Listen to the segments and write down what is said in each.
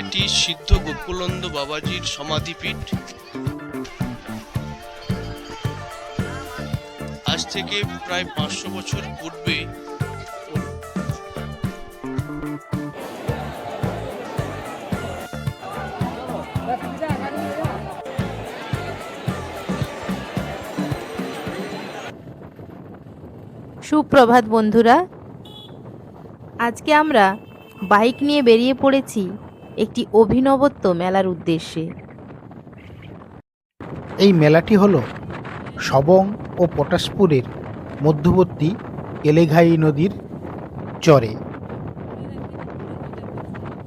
এটি সিদ্ধ গোকুলন্দ বাবাজির সমাধিপীঠ। আজ থেকে প্রায় পাঁচশো বছর পূর্বে সুপ্রভাত বন্ধুরা, আজকে আমরা বাইক নিয়ে বেরিয়ে পড়েছি। একটি অভিনবত্ব মেলার উদ্দেশ্যে। এই মেলাটি হলো সবং ও পটাশপুরের মধ্যবর্তী এলেঘাই নদীর চরে।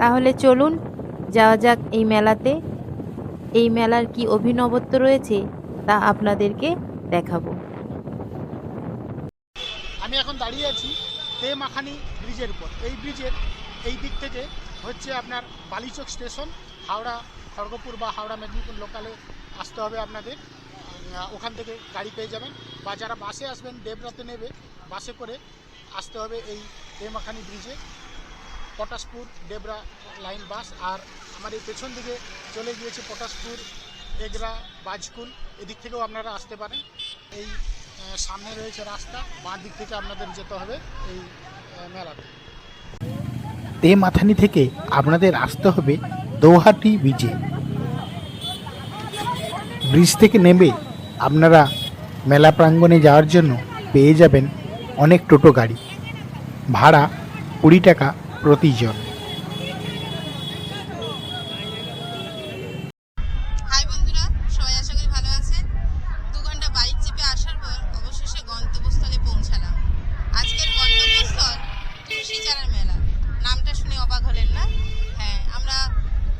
তাহলে চলুন যাওয়া যাক এই মেলাতে। এই মেলার কি অভিনবত্ব রয়েছে তা আপনাদেরকে দেখাবো। আমি এখন দাঁড়িয়ে আছি তে মাখানি ব্রিজের উপর। এই ব্রিজের এই দিক থেকে হচ্ছে আপনার বালিচক স্টেশন, হাওড়া, খড়গপুর বা হাওড়া মেদিনীপুর লোকালে আসতে হবে আপনাদের। ওখান থেকে গাড়ি পেয়ে যাবেন বা যারা বাসে আসবেন, দেবরাতে নেবে, বাসে করে আসতে হবে এই দেমাখানি ব্রিজে পটাশপুর ডেবরা লাইন বাস আর আমার এই পেছন দিকে চলে গিয়েছে পটাশপুর, এগরা, বাজকুল। এদিক থেকেও আপনারা আসতে পারেন। এই সামনে রয়েছে রাস্তা, বাঁ দিক থেকে আপনাদের যেতে হবে এই মেলাতে। তে মাথানি থেকে আপনাদের আসতে হবে দৌহাটি ব্রিজে। ব্রিজ থেকে নেমে আপনারা মেলা প্রাঙ্গণে যাওয়ার জন্য পেয়ে যাবেন অনেক টোটো গাড়ি। ভাড়া কুড়ি টাকা প্রতিজন হাই বন্ধুরা সবাই আশা করি ভালো আছেন দু ঘণ্টা বাইক চেপে আসার পর অবশেষে গন্তব্যস্থলে পৌঁছালাম আজকের গন্তব্যস্থল তুলসীচারার মেলা নামটা শুনে অবাক হলেন না হ্যাঁ আমরা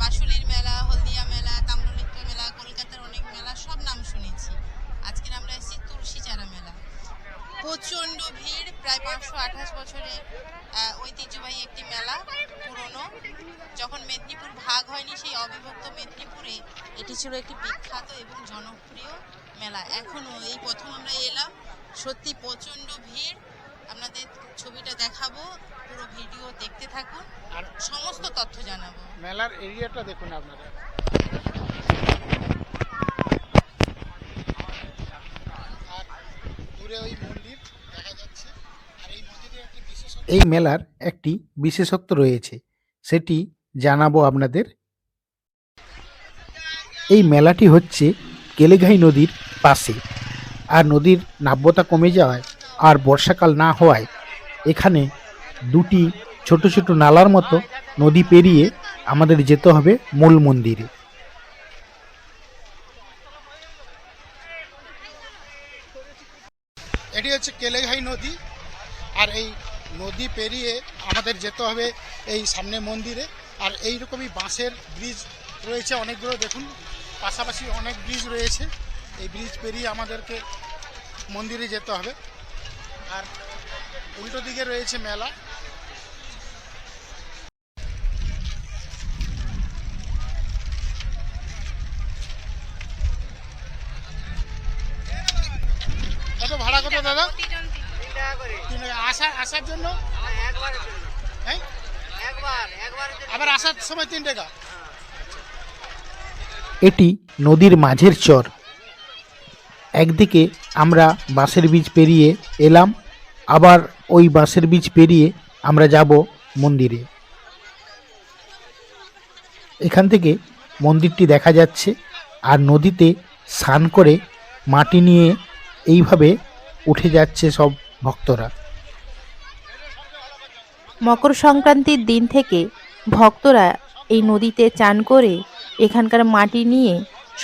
বাসুলির মেলা হলদিয়া মেলা তাম্রলিপ্ত মেলা কলকাতার অনেক মেলা সব নাম শুনেছি আজকের আমরা এসেছি তুলসীচারা মেলা প্রচণ্ড ভিড় প্রায় পাঁচশো আঠাশ বছরের আহ, ঐতিহ্যবাহী একটি মেলা পুরনো যখন মেদিনীপুর ভাগ হয়নি সেই অবিভক্ত মেদিনীপুরে এটি ছিল একটি বিখ্যাত এবং জনপ্রিয় মেলা। এখনও এই প্রথম আমরা এলাম। সত্যি প্রচণ্ড ভিড়। আপনাদের ছবিটা দেখাবো। পুরো ভিডিও দেখতে থাকুন। আর সমস্ত তথ্য জানাব। মেলার এরিয়াটা দেখুন আপনারা। আর ওই মন্দির দেখা যাচ্ছে। আর এই মন্দিরে বিশেষ এই মেলার একটি বিশেষত্ব রয়েছে। সেটি জানাব আপনাদের এই মেলাটি হচ্ছে কেলেঘাই নদীর পাশে। আর নদীর নাব্যতা কমে যাওয়ায় আর বর্ষাকাল না হওয়ায় এখানে দুটি ছোট ছোট নালার মতো নদী পেরিয়ে আমাদের যেতে হবে মূল মন্দিরে। এটি হচ্ছে কেলেঘাই নদী। আর এই নদী পেরিয়ে আমাদের যেতে হবে এই সামনে মন্দিরে। আর এই রকমই বাঁশের ব্রিজ রয়েছে অনেকগুলো, দেখুন। পাশাপাশি অনেক ব্রিজ রয়েছে। এই ব্রিজ পেরিয়ে আমাদেরকে মন্দিরে যেতে হবে। আর উল্টো দিকে রয়েছে মেলা। কত ভাড়া কত দাদা? আসা আসার জন্য? হ্যাঁ আবার আসার সময় তিন টাকা? এটি নদীর মাঝের চর। একদিকে আমরা বাঁশের বীজ পেরিয়ে এলাম, আবার ওই বাঁশের বীজ পেরিয়ে আমরা যাব মন্দিরে। এখান থেকে মন্দিরটি দেখা যাচ্ছে আর নদীতে স্নান করে মাটি নিয়ে এইভাবে উঠে যাচ্ছে সব ভক্তরা। মকর সংক্রান্তির দিন থেকে ভক্তরা এই নদীতে চান করে এখানকার মাটি নিয়ে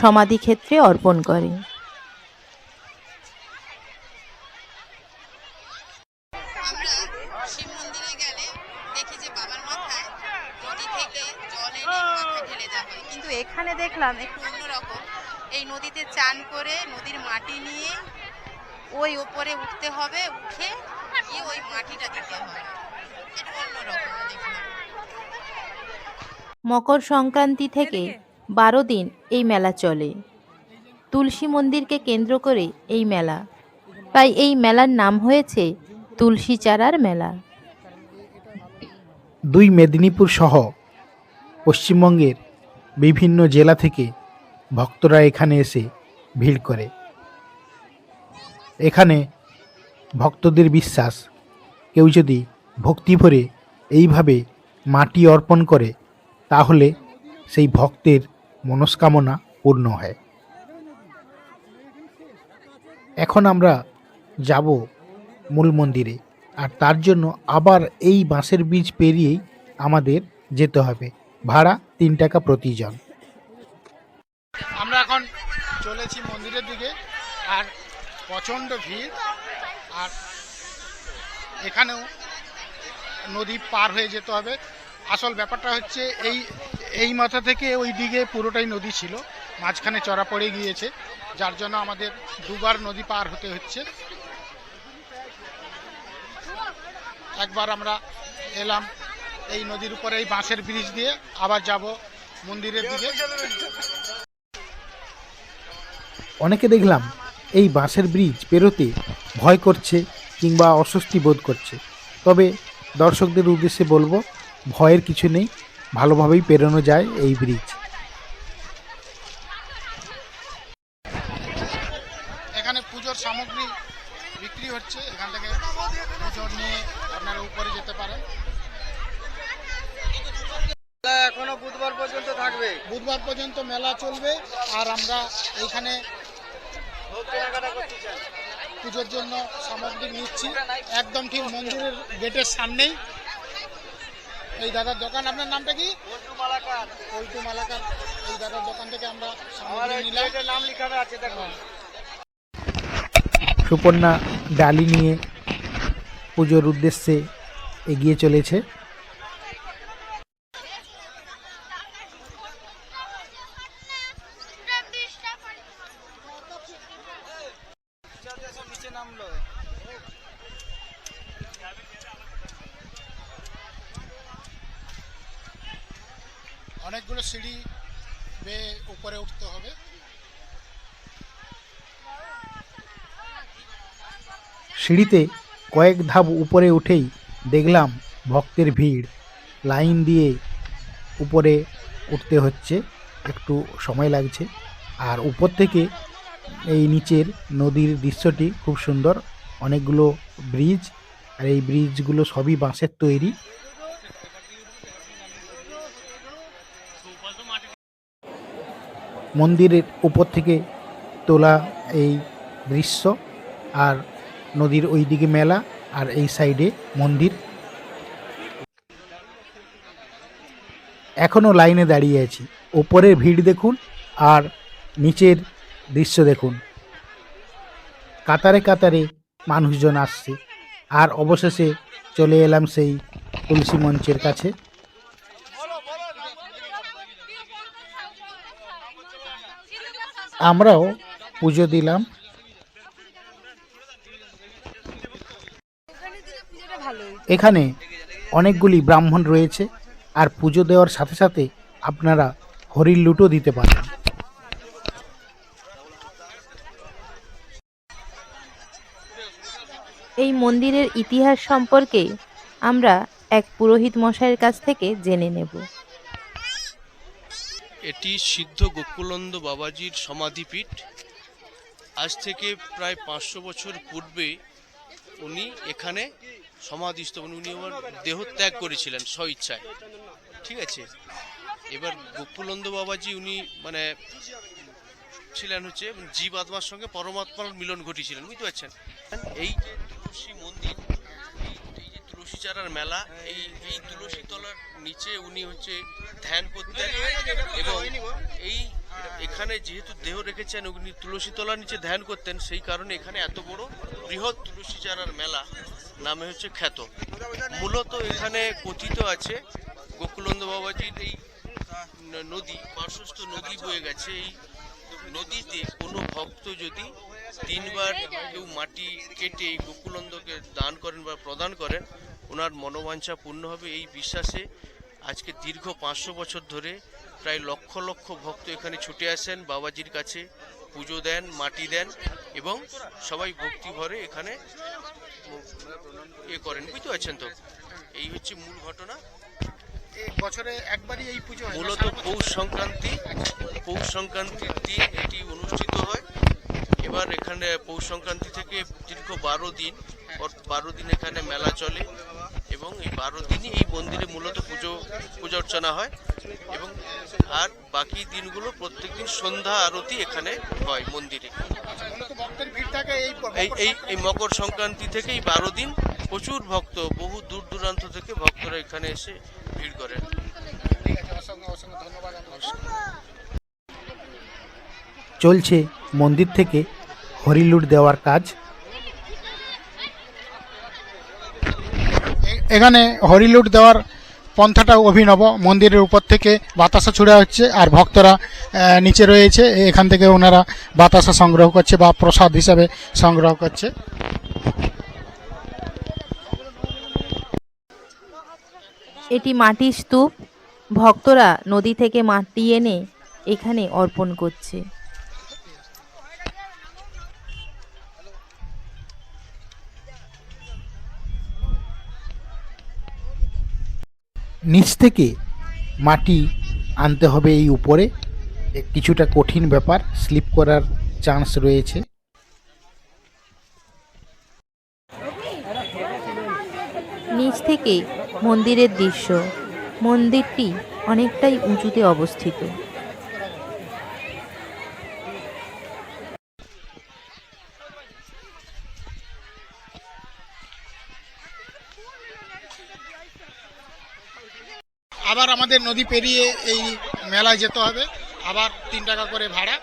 সমাধি ক্ষেত্রে অর্পণ করে। কিন্তু এখানে দেখলাম একটু অন্যরকম। এই নদীতে চান করে নদীর মাটি নিয়ে ওই ওপরে উঠতে হবে, উঠে গিয়ে ওই মাটিটা দিতে হয় এটা অন্যরকম দেখলাম। মকর সংক্রান্তি থেকে বারো দিন এই মেলা চলে। তুলসী মন্দিরকে কেন্দ্র করে এই মেলা। তাই এই মেলার নাম হয়েছে তুলসী চারার মেলা। দুই মেদিনীপুর সহ পশ্চিমবঙ্গের বিভিন্ন জেলা থেকে ভক্তরা এখানে এসে ভিড় করে। এখানে ভক্তদের বিশ্বাস কেউ যদি ভক্তি ভরে এইভাবে মাটি অর্পণ করে তাহলে সেই ভক্তের মনস্কামনা পূর্ণ হয়। এখন আমরা যাব মূল মন্দিরে আর তার জন্য আবার এই বাঁশের বীজ পেরিয়েই আমাদের যেতে হবে। ভাড়া তিন টাকা প্রতিজন। আমরা এখন চলেছি মন্দিরের দিকে আর প্রচণ্ড ভিড় আর এখানেও নদী পার হয়ে যেতে হবে। আসল ব্যাপারটা হচ্ছে এই এই মাথা থেকে ওই দিকে পুরোটাই নদী ছিল, মাঝখানে চড়া পড়ে গিয়েছে, যার জন্য আমাদের দুবার নদী পার হতে হচ্ছে। একবার আমরা এলাম এই নদীর উপরে, এই বাঁশের ব্রিজ দিয়ে, আবার যাব মন্দিরের দিকে। অনেকে দেখলাম এই বাঁশের ব্রিজ পেরোতে ভয় করছে কিংবা অস্বস্তি বোধ করছে। তবে দর্শকদের উদ্দেশ্যে বলব ভয়ের কিছু নেই ভালোভাবেই পেরোনো যায় এই ব্রিজ এখানে পুজোর সামগ্রী বিক্রি হচ্ছে এখান থেকে পুজোর নিয়ে আপনারা উপরে যেতে পারেন। এখনও বুধবার পর্যন্ত থাকবে। বুধবার পর্যন্ত মেলা চলবে আর আমরা এইখানে পুজোর জন্য সামগ্রী নিচ্ছি। একদম ঠিক মন্দিরের গেটের সামনেই এই দাদার দোকান আপনার নামটা কি মালাকার পল্টু মালাকার এই দাদার দোকান থেকে আমরা নাম লেখানো আছে দেখুন সুপর্ণা ডালি নিয়ে পুজোর উদ্দেশ্যে এগিয়ে চলেছে নামলো অনেকগুলো সিঁড়ি বেয়ে উপরে উঠতে হবে। সিঁড়িতে কয়েক ধাপ উপরে উঠেই দেখলাম ভক্তের ভিড়। লাইন দিয়ে উপরে উঠতে হচ্ছে, একটু সময় লাগছে। আর উপর থেকে এই নিচের নদীর দৃশ্যটি খুব সুন্দর। অনেকগুলো ব্রিজ, আর এই ব্রিজগুলো সবই বাঁশের তৈরি। মন্দিরের উপর থেকে তোলা এই দৃশ্য আর নদীর ওই দিকে মেলা আর এই সাইডে মন্দির। এখনও লাইনে দাঁড়িয়ে আছি। ওপরের ভিড় দেখুন আর নিচের দৃশ্য দেখুন। কাতারে কাতারে মানুষজন আসছে। আর অবশেষে চলে এলাম সেই তুলসী মঞ্চের কাছে। আমরাও পুজো দিলাম। এখানে অনেকগুলি ব্রাহ্মণ রয়েছে আর পুজো দেওয়ার সাথে সাথে আপনারা হরির লুটও দিতে পারেন। এই মন্দিরের ইতিহাস সম্পর্কে আমরা এক পুরোহিত মশাইয়ের কাছ থেকে জেনে নেব। এটি সিদ্ধ গোকুলন্দ বাবাজির সমাধিপীঠ। আজ থেকে প্রায় পাঁচশো বছর পূর্বে উনি এখানে সমাধিস্থ মানে উনি আমার দেহ ত্যাগ করেছিলেন স্বইচ্ছায়। ঠিক আছে? এবার গোকুলন্দ বাবাজি উনি মানে ছিলেন হচ্ছে জীব আত্মার সঙ্গে পরমাত্মার মিলন ঘটিয়েছিলেন বুঝতে পারছেন? এই যে তুলসী মন্দির এই যে তুলসী চারার মেলা। এই এই তুলসী তলার নিচে উনি হচ্ছে ধ্যান করতেন এবং এই এখানে যেহেতু দেহ রেখেছেন, উনি তুলসী তলার নিচে ধ্যান করতেন, সেই কারণে এখানে এত বড় বৃহৎ তুলসী চারার মেলা নামে হচ্ছে খ্যাত। মূলত এখানে কথিত আছে, গোকুলন্দ বাবাজির এই নদী, পার্শ্বস্থ নদী বয়ে গেছে। এই নদীতে কোনো ভক্ত যদি তিনবার কেউ মাটি কেটে গোকুলন্দকে দান করেন বা প্রদান করেন ওনার মনোবাঞ্ছা পূর্ণ হবে এই বিশ্বাসে আজকে দীর্ঘ পাঁচশো বছর ধরে প্রায় লক্ষ লক্ষ ভক্ত এখানে ছুটে আসেন বাবাজির কাছে পুজো দেন মাটি দেন এবং সবাই ভক্তি ভরে এখানে ইয়ে করেন। বুঝতে পারছেন তো? এই হচ্ছে মূল ঘটনা। বছরে একবারই এই পুজো মূলত পৌষ সংক্রান্তি। পৌষ সংক্রান্তির দিন এটি অনুষ্ঠিত হয়। এবার এখানে পৌষ সংক্রান্তি থেকে দীর্ঘ বারো দিন বারো দিন এখানে মেলা চলে। এবং এই বারো দিনই এই মন্দিরে মূলত পুজো, পূজা অর্চনা হয় এবং আর বাকি দিনগুলো প্রত্যেকদিন সন্ধ্যা আরতি এখানে হয় মন্দিরে। এই এই এই মকর সংক্রান্তি থেকে এই বারো দিন প্রচুর ভক্ত, বহু দূর দূরান্ত থেকে ভক্তরা এখানে এসে ভিড় করেন। চলছে মন্দির থেকে হরিলুট দেওয়ার কাজ। এখানে হরিলুট দেওয়ার পন্থাটা অভিনব। মন্দিরের উপর থেকে বাতাসা ছুড়ে হচ্ছে আর ভক্তরা নিচে রয়েছে। এখান থেকে ওনারা বাতাসা সংগ্রহ করছে বা প্রসাদ হিসাবে সংগ্রহ করছে। এটি মাটির স্তূপ। ভক্তরা নদী থেকে মাটি এনে এখানে অর্পণ করছে। নিচ থেকে মাটি আনতে হবে এই উপরে। কিছুটা কঠিন ব্যাপার, স্লিপ করার চান্স রয়েছে। নিচ থেকে মন্দিরের দৃশ্য। মন্দিরটি অনেকটাই উঁচুতে অবস্থিত। আবার আমাদের নদী পেরিয়ে এই মেলায় যেতে হবে। আবার তিন টাকা করে ভাড়া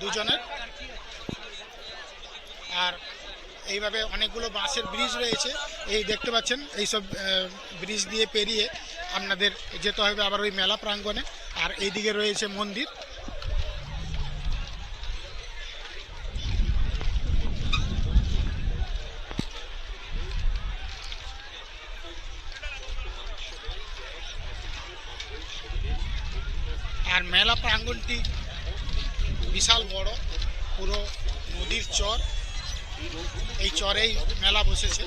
দুজনের। আর এইভাবে অনেকগুলো বাঁশের ব্রিজ রয়েছে। এই দেখতে পাচ্ছেন, এইসব ব্রিজ দিয়ে পেরিয়ে আপনাদের যেতে হবে আবার ওই মেলা প্রাঙ্গণে। আর এইদিকে রয়েছে মন্দির। মেলা প্রাঙ্গণটি বিশাল বড়, পুরো নদীর চর। এই চরেই মেলা বসেছে।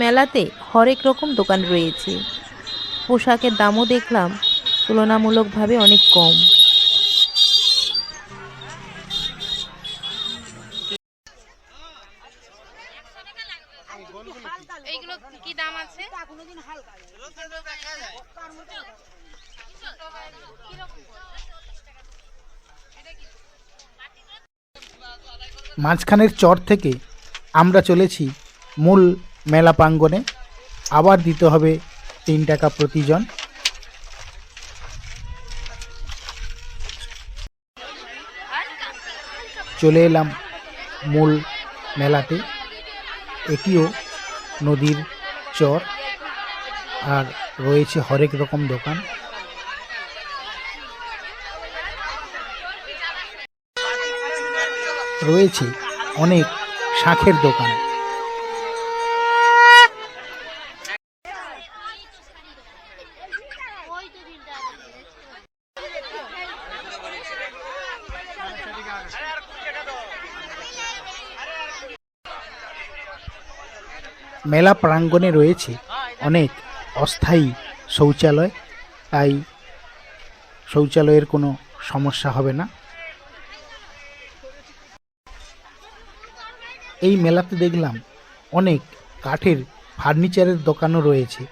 মেলাতে হরেক রকম দোকান রয়েছে। পোশাকের দামও দেখলাম, তুলনামূলকভাবে অনেক কম। মাঝখানের চর থেকে আমরা চলেছি মূল মেলা প্রাঙ্গণে। আবার দিতে হবে তিন টাকা প্রতিজন। চলে এলাম মূল মেলাতে। এটিও নদীর চর। আর রয়েছে হরেক রকম দোকান। রয়েছে অনেক শাঁখের দোকান। মেলা প্রাঙ্গণে রয়েছে অনেক অস্থায়ী শৌচালয়, তাই শৌচালয়ের কোনো সমস্যা হবে না। এই মেলাতে দেখলাম অনেক কাঠের ফার্নিচারের দোকানও রয়েছে।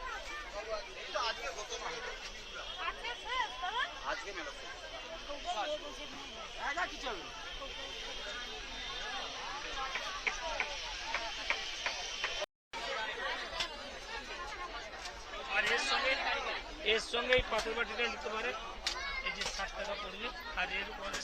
এর সঙ্গে এর সঙ্গে এই পাথর বাটিটা নিতে পারে এই যে ষাট টাকা পড়বে আর এর উপরে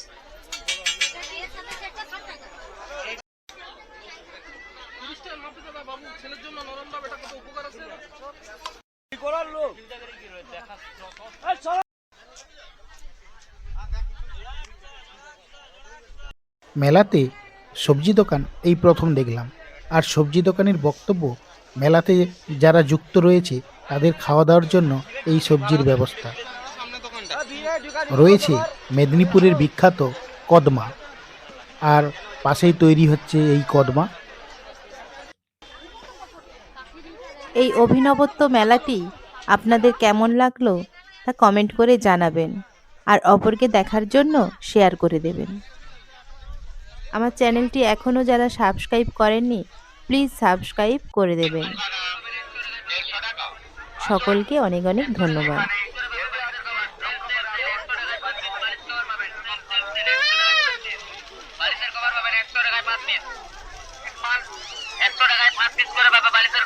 মেলাতে সবজি দোকান এই প্রথম দেখলাম। আর সবজি দোকানের বক্তব্য, মেলাতে যারা যুক্ত রয়েছে, তাদের খাওয়া দাওয়ার জন্য এই সবজির ব্যবস্থা। রয়েছে মেদিনীপুরের বিখ্যাত কদমা। আর পাশেই তৈরি হচ্ছে এই কদমা। এই অভিনবত্ব মেলাটি আপনাদের কেমন লাগল, তা কমেন্ট করে জানাবেন। আর অপরকে দেখার জন্য শেয়ার করে দেবেন। আমার চ্যানেলটি এখনও যারা সাবস্ক্রাইব করেননি, প্লিজ সাবস্ক্রাইব করে দেবেন। সকলকে অনেক অনেক ধন্যবাদ। একশো টাকায় পাঁচ পিস করে পাবে বালিশের